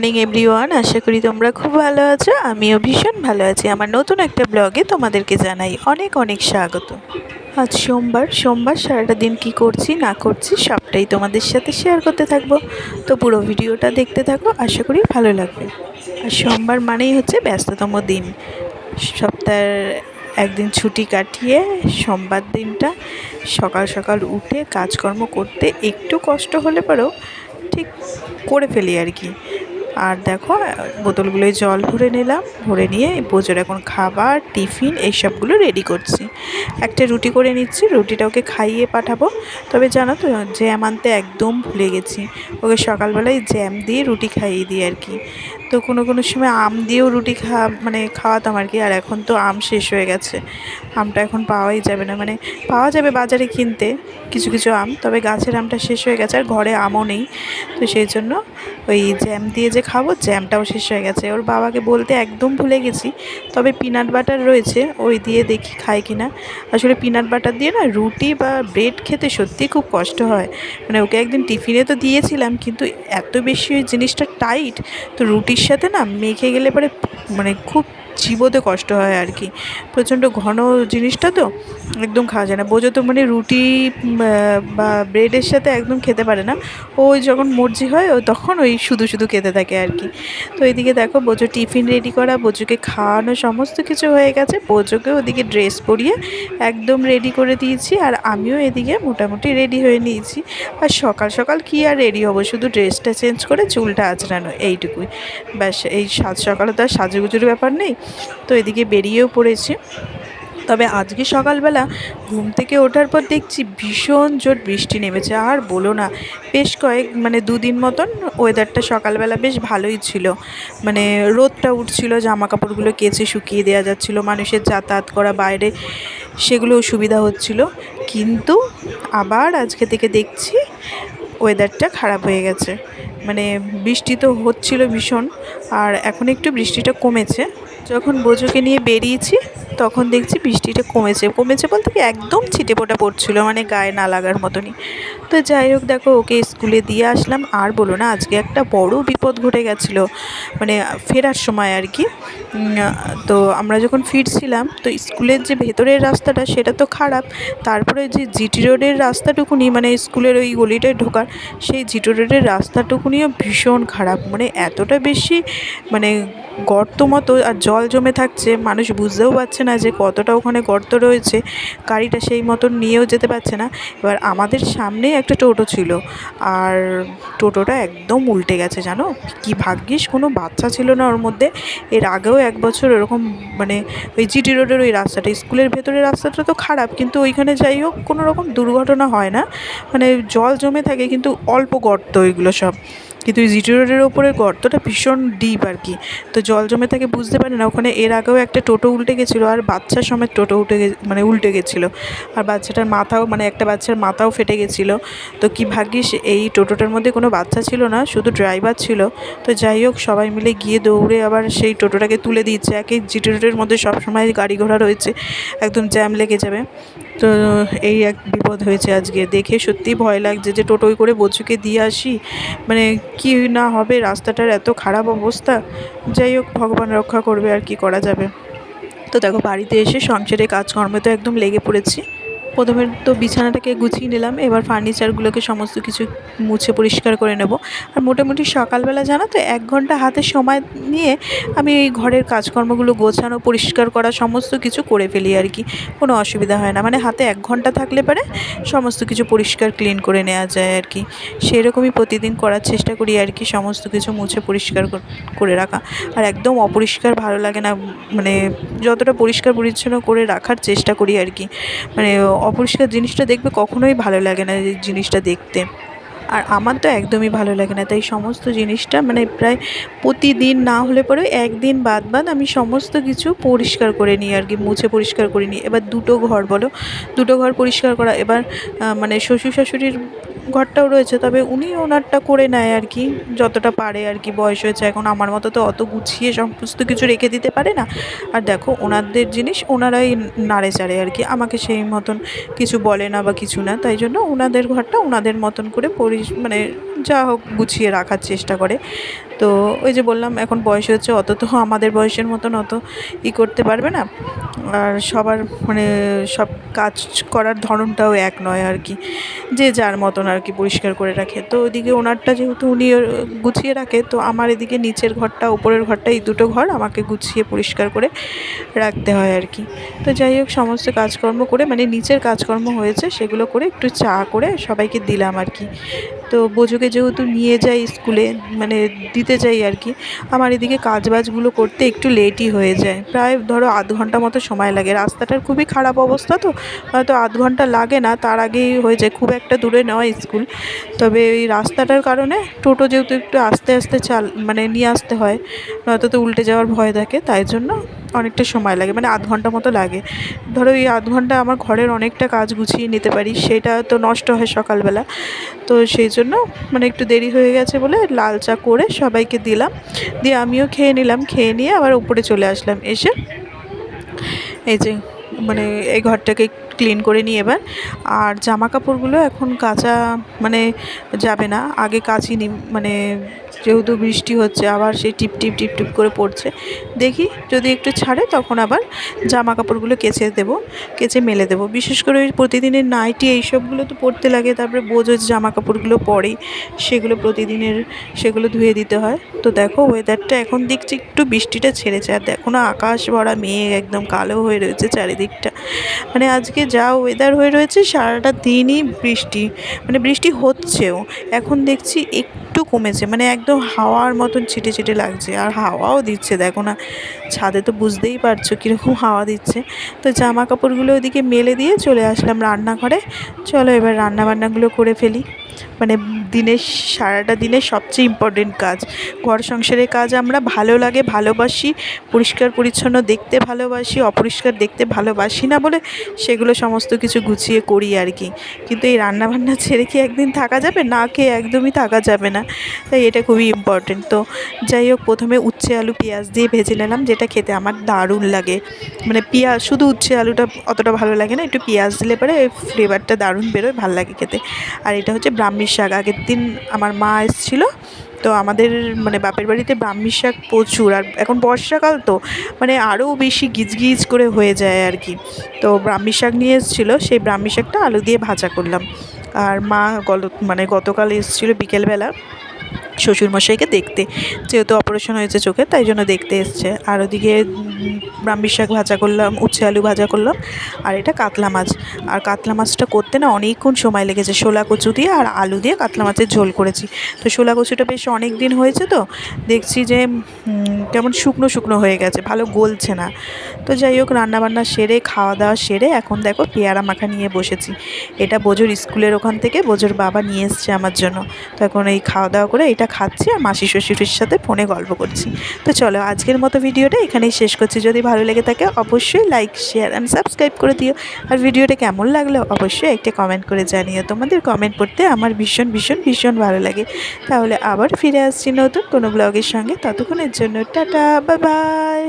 Morning everyone আশা করি তোমরা খুব ভালো আছো। আমিও ভীষণ ভালো আছি। আমার নতুন একটা ব্লগে তোমাদেরকে জানাই অনেক অনেক স্বাগত। আজ সোমবার। সোমবার সারাটা দিন কি করছি, না করছি, সবটাই তোমাদের সাথে শেয়ার করতে থাকব। তো পুরো ভিডিওটা দেখতে থাকো। আশা করি ভালো লাগবে। আর সোমবার মানেই হচ্ছে ব্যস্ততম দিন। সপ্তাহের একদিন ছুটি কাটিয়ে সোমবার দিনটা সকাল সকাল উঠে কাজকর্ম করতে একটু কষ্ট হলে পরেও ঠিক করে ফেলি আর কি। আর দেখো, বোতলগুলোয় জল ভরে নিলাম, ভরে নিয়ে পুজোর এখন খাবার, টিফিন এইসবগুলো রেডি করছি। একটা রুটি করে নিচ্ছি, রুটিটা ওকে খাইয়ে পাঠাবো। তবে জানো তো জ্যাম আনতে একদম ভুলে গেছি। ওকে সকালবেলায় জ্যাম দিয়ে রুটি খাইয়ে দিই আর কি। তো কোনো কোনো সময় আম দিয়েও রুটি খাওয়া মানে খাওয়াতাম আর কি, আর এখন তো আম শেষ হয়ে গেছে। আমটা এখন পাওয়াই যাবে না। মানে পাওয়া যাবে বাজারে কিনতে কিছু কিছু আম, তবে গাছের আমটা শেষ হয়ে গেছে আর ঘরে আমও নেই। তো সেই জন্য ওই জ্যাম দিয়ে যে খাব, জ্যামটাও শেষ হয়ে গেছে। ওর বাবাকে বলতে একদম ভুলে গেছি, তবে পিনাট বাটার রয়েছে, ওই দিয়ে দেখি খায় কি না আসলে পিনাট বাটার দিয়ে না রুটি বা ব্রেড খেতে সত্যিই খুব কষ্ট হয়। মানে ওকে একদিন টিফিনে তো দিয়েছিলাম, কিন্তু এত বেশি ওই জিনিসটা টাইট তো রুটির সাথে না মেখে গেলে পরে মানে খুব চিবোতে কষ্ট হয় আর কি। প্রচণ্ড ঘন জিনিসটা তো একদম খাওয়া যায় না। বোঝো তো মানে রুটি বা ব্রেডের সাথে একদম খেতে পারে না। ও যখন মর্জি হয়, ও তখন ওই শুধু শুধু খেতে থাকে আর কি। তো এদিকে দেখো বোঝো টিফিন রেডি করা বোঝোকে খাওয়ানো সমস্ত কিছু হয়ে গেছে। বোঝোকে ওদিকে ড্রেস পরিয়ে একদম রেডি করে দিয়েছি আর আমিও এদিকে মোটামুটি রেডি হয়ে নিয়েছি। আর সকাল সকাল কি আর রেডি হব? শুধু ড্রেসটা চেঞ্জ করে চুলটা আঁচড়ানো, এইটুকুই। ব্যাস, এই সাজ, সকালে তো আর সাজুগুজুর ব্যাপার নেই। তো এদিকে বেরিয়েও পড়েছে। তবে আজকে সকালবেলা ঘুম থেকে ওঠার পর দেখছি ভীষণ জোর বৃষ্টি নেমেছে। আর বলো না, বেশ কয়েক মানে দুদিন মতন ওয়েদারটা সকালবেলা বেশ ভালোই ছিল। মানে রোদটা উঠছিল জামা কাপড়গুলো কেচে শুকিয়ে দেওয়া যাচ্ছিল, মানুষের যাতায়াত করা বাইরে সেগুলোও সুবিধা হচ্ছিল। কিন্তু আবার আজকে থেকে দেখছি ওয়েদারটা খারাপ হয়ে গেছে। মানে বৃষ্টি তো হচ্ছিল ভীষণ, আর এখন একটু বৃষ্টিটা কমেছে। যখন বজুকে নিয়ে বেরিয়েছি তখন দেখছি বৃষ্টিটা কমেছে। কমেছে বলতে কি একদম ছিটে ফোটা পড়ছিল মানে গায়ে না লাগার মতনই। তো যাই হোক, দেখো ওকে স্কুলে দিয়ে আসলাম। আর বলো না, আজকে একটা বড় বিপদ ঘটে গেছিল মানে ফেরার সময় আর কি। তো আমরা যখন ফিরছিলাম, তো স্কুলের যে ভেতরের রাস্তাটা সেটা তো খারাপ। তারপরে যে জিটি রোডের রাস্তাটুকুনি মানে স্কুলের ওই গলিটায় ঢোকার, সেই জিটি রোডের রাস্তাটুকুনিও ভীষণ খারাপ। মানে এতটা বেশি মানে গর্ত মতো আর জল জমে থাকছে, মানুষ বুঝতেও পারছে না যে কতটা ওখানে গর্ত রয়েছে, গাড়িটা সেই মতন নিয়েও যেতে পারছে না। এবার আমাদের সামনেই একটা টোটো ছিল, আর টোটোটা একদম উল্টে গেছে, জানো? কি ভাগ্যিস কোনো বাচ্চা ছিল না ওর মধ্যে। এর আগেও এক বছর এরকম মানে ওই জিটি রোডের ওই রাস্তাটা, স্কুলের ভেতরের রাস্তাটা তো খারাপ, কিন্তু ওইখানে যাই হোক কোনো রকম দুর্ঘটনা হয় না। মানে জল জমে থাকে, কিন্তু অল্প গর্ত ওইগুলো সব। কিন্তু ওই জিটি রোডের ওপরে গর্তটা ভীষণ ডিপ আর কি। তো জল জমে থাকে বুঝতে পারে না। ওখানে এর আগেও একটা টোটো উল্টে গেছিল আর বাচ্চার সময় টোটো উঠে গে মানে উল্টে গেছিল। আর বাচ্চাটার মাথাও মানে একটা বাচ্চার মাথাও ফেটে গেছিল। তো কি ভাগ্যিস এই টোটোটার মধ্যে কোনো বাচ্চা ছিল না, শুধু ড্রাইভার ছিল। তো যাই হোক, সবাই মিলে গিয়ে দৌড়ে আবার সেই টোটোটাকে তুলে দিচ্ছে। একে জিটি রোডের মধ্যে সবসময় গাড়ি ঘোড়া রয়েছে। একদম জ্যাম লেগে যাবে। তো এই এক বিপদ হয়েছে আজকে। দেখে সত্যি ভয় লাগছে যে টোটোই করে বচুকে দিয়ে আসি। মানে কি না হবে, রাস্তাটার এত খারাপ অবস্থা। যাই হোক, ভগবান রক্ষা করবে আর কি করা যাবে। তো দেখো, বাড়িতে এসে সংসারে কাজকর্মে তো একদম লেগে পড়েছি। প্রথমে তো বিছানাটাকে গুছিয়ে নিলাম, এবার ফার্নিচারগুলোকে সমস্ত কিছু মুছে পরিষ্কার করে নেব। আর মোটামুটি সকালবেলা জানো তো, এক ঘণ্টা হাতে সময় নিয়ে আমি এই ঘরের কাজকর্মগুলো গোছানো, পরিষ্কার করা, সমস্ত কিছু করে ফেলি আর কি। কোনো অসুবিধা হয় না মানে হাতে এক ঘণ্টা থাকলে পরে সমস্ত কিছু পরিষ্কার ক্লিন করে নেওয়া যায় আর কি। সেরকমই প্রতিদিন করার চেষ্টা করি আর কি, সমস্ত কিছু মুছে পরিষ্কার করে রাখা। আর একদম অপরিষ্কার ভালো লাগে না মানে যতটা পরিষ্কার পরিচ্ছন্ন করে রাখার চেষ্টা করি আর কি। মানে অপরিষ্কার জিনিসটা দেখবে কখনোই ভালো লাগে না এই জিনিসটা দেখতে। আর আমার তো একদমই ভালো লাগে না, তাই সমস্ত জিনিসটা মানে প্রায় প্রতিদিন না হলে পরে একদিন বাদ বাদ আমি সমস্ত কিছু পরিষ্কার করে নিই আর কি, মুছে পরিষ্কার করে নিই। এবার দুটো ঘর বলো, দুটো ঘর পরিষ্কার করা, এবার মানে শ্বশুর শাশুড়ির ঘরটাও রয়েছে, তবে উনি ওনারটা করে নেয় আর কি, যতটা পারে আর কি বয়স হয়েছে। এখন আমার মতো তো অত গুছিয়ে সমস্ত কিছু রেখে দিতে পারে না। আর দেখো, ওনাদের জিনিস ওনারাই নাড়ে চাড়ে আর কি, আমাকে সেই মতন কিছু বলে না বা কিছু না, তাই জন্য ওনাদের ঘরটা ওনাদের মতন করে পরি মানে যা হোক গুছিয়ে রাখার চেষ্টা করে। তো ওই যে বললাম, এখন বয়স হচ্ছে অত তো আমাদের বয়সের মতন অত ই করতে পারবে না। আর সবার মানে সব কাজ করার ধরনটাও এক নয় আর কি, যে যার মতন আর কি পরিষ্কার করে রাখে। তো ওদিকে ওনারটা যেহেতু উনি গুছিয়ে রাখে, তো আমার এদিকে নিচের ঘরটা, উপরের ঘরটা, এই দুটো ঘর আমাকে গুছিয়ে পরিষ্কার করে রাখতে হয় আর কি। তো যাই হোক, সমস্ত কাজকর্ম করে মানে নিচের কাজকর্ম হয়েছে, সেগুলো করে একটু চা করে সবাইকে দিলাম আর কি। তো বোঝোকে যেহেতু নিয়ে যাই স্কুলে মানে দিতে যাই আর কি, আমার এদিকে কাজবাজগুলো করতে একটু লেটই হয়ে যায়। প্রায় ধরো আধ ঘণ্টা মতো সময় লাগে। রাস্তাটার খুবই খারাপ অবস্থা তো, হয়তো আধ ঘণ্টা লাগে না, তার আগেই হয়ে যায়। খুব একটা দূরে নয় স্কুল। তবে এই রাস্তাটার কারণে টোটো যেহেতু একটু আস্তে আস্তে চাল মানে নিয়ে আসতে হয়, নয়তো তো উল্টে যাওয়ার ভয় থাকে, তাই জন্য অনেকটা সময় লাগে মানে আধ ঘণ্টা মতো লাগে। ধরো এই আধ ঘণ্টা আমার ঘরের অনেকটা কাজ গুছিয়ে নিতে পারি, সেটা তো নষ্ট হয় সকালবেলা। তো সেই জন্য মানে একটু দেরি হয়ে গেছে বলে লাল চা করে সবাইকে দিলাম। দিয়ে আমিও খেয়ে নিলাম, খেয়ে নিয়ে আবার উপরে চলে আসলাম। এসে এই যে মানে এই ঘরটাকে ক্লিন করে নিই এবার। আর জামা কাপড়গুলো এখন কাচা মানে যাবে না। আগে কাচিনি মানে যেহেতু বৃষ্টি হচ্ছে, আবার সেই টিপ টিপ টিপ টিপ করে পড়ছে। দেখি, যদি একটু ছাড়ে তখন আবার জামা কাপড়গুলো কেচে দেবো, কেচে মেলে দেবো। বিশেষ করে প্রতিদিনের নাইটি এইসবগুলো তো পরতে লাগে, তারপরে বোঝো জামা কাপড়গুলো পরেই সেগুলো প্রতিদিনের, সেগুলো ধুয়ে দিতে হয়। তো দেখো ওয়েদারটা এখন দেখছি একটু বৃষ্টিটা ছেড়েছে। আর দেখো না, আকাশ ভরা মেঘ, একদম কালো হয়ে রয়েছে চারিদিকটা মানে আজকে যা ওয়েদার হয়ে রয়েছে, সারাটা দিনই বৃষ্টি। মানে বৃষ্টি হচ্ছেও। এখন দেখছি একটু কমেছে মানে একদম হাওয়ার মতন ছিটে ছিটে লাগছে। আর হাওয়াও দিচ্ছে, দেখো না, ছাদে তো বুঝতেই পারছ কীরকম হাওয়া দিচ্ছে। তো জামা কাপড়গুলো ওদিকে মেলে দিয়ে চলে আসলাম রান্নাঘরে। চলো এবার রান্না বান্নাগুলো করে ফেলি। মানে দিনের, সারাটা দিনের সবচেয়ে ইম্পর্টেন্ট কাজ। ঘর সংসারের কাজ আমরা ভালো লাগে, ভালোবাসি, পরিষ্কার পরিচ্ছন্ন দেখতে ভালোবাসি, অপরিষ্কার দেখতে ভালোবাসি না বলে সেগুলো সমস্ত কিছু গুছিয়ে করি আর কি। কিন্তু এই রান্নাবান্না ছেড়ে কি একদিন থাকা যাবে? না খেয়ে একদমই থাকা যাবে না। তাই এটা খুবই ইম্পর্টেন্ট তো যাই হোক, প্রথমে উচ্ছে আলু পেঁয়াজ দিয়ে ভেজে নিলাম, যেটা খেতে আমার দারুণ লাগে। মানে পেঁয়াজ, শুধু উচ্ছে আলুটা অতটা ভালো লাগে না, একটু পেঁয়াজ দিলে পরে ফ্লেভারটা দারুণ বেরোয়, ভালো লাগে খেতে। আর এটা হচ্ছে ব্রাহ্মী শাক। আগের দিন আমার মা এসেছিল, তো আমাদের মানে বাপের বাড়িতে ব্রাহ্মী শাক প্রচুর। আর এখন বর্ষাকাল তো মানে আরও বেশি গিজগিজ করে হয়ে যায় আর কি। তো ব্রাহ্মী শাক নিয়ে এসেছিল, সেই ব্রাহ্মী শাকটা আলু দিয়ে ভাজা করলাম। আর মা গল মানে গতকাল এসেছিল বিকেলবেলা। শ্বশুরমশাইকে দেখতে। যেহেতু অপারেশন হয়েছে চোখে, তাই জন্য দেখতে এসছে। আর ওদিকে ব্রাহ্মী শাক ভাজা করলাম, উচ্ছে আলু ভাজা করলাম, আর এটা কাতলা মাছ। আর কাতলা মাছটা করতে না অনেকক্ষণ সময় লেগেছে। শোলা কচু দিয়ে আর আলু দিয়ে কাতলা মাছের ঝোল করেছি। তো শোলা কচুটা বেশ অনেক দিন হয়েছে তো, দেখছি যে কেমন শুকনো শুকনো হয়ে গেছে, ভালো গলছে না। তো যাই হোক, রান্নাবান্না সেরে, খাওয়া দাওয়া সেরে, এখন দেখো পেয়ারা মাখা নিয়ে বসেছি। এটা বোঝোর স্কুলের ওখান থেকে বোঝোর বাবা নিয়ে এসছে আমার জন্য। তো এখন এই খাওয়া দাওয়া করে এটা খাচ্ছি আর মাসি শ্বশুরের সাথে ফোনে গল্প করছি। তো চলো আজকের মতো ভিডিওটা এখানেই শেষ করছি। যদি ভালো লেগে থাকে অবশ্যই লাইক শেয়ার অ্যান্ড সাবস্ক্রাইব করে দিও। আর ভিডিওটা কেমন লাগল অবশ্যই একটা কমেন্ট করে জানিও। তোমাদের কমেন্ট পড়তে আমার ভীষণ ভীষণ ভীষণ ভালো লাগে। তাহলে আবার ফিরে আসছি নতুন কোনো ব্লগের সঙ্গে। ততক্ষণের জন্য টাটা বাই বাই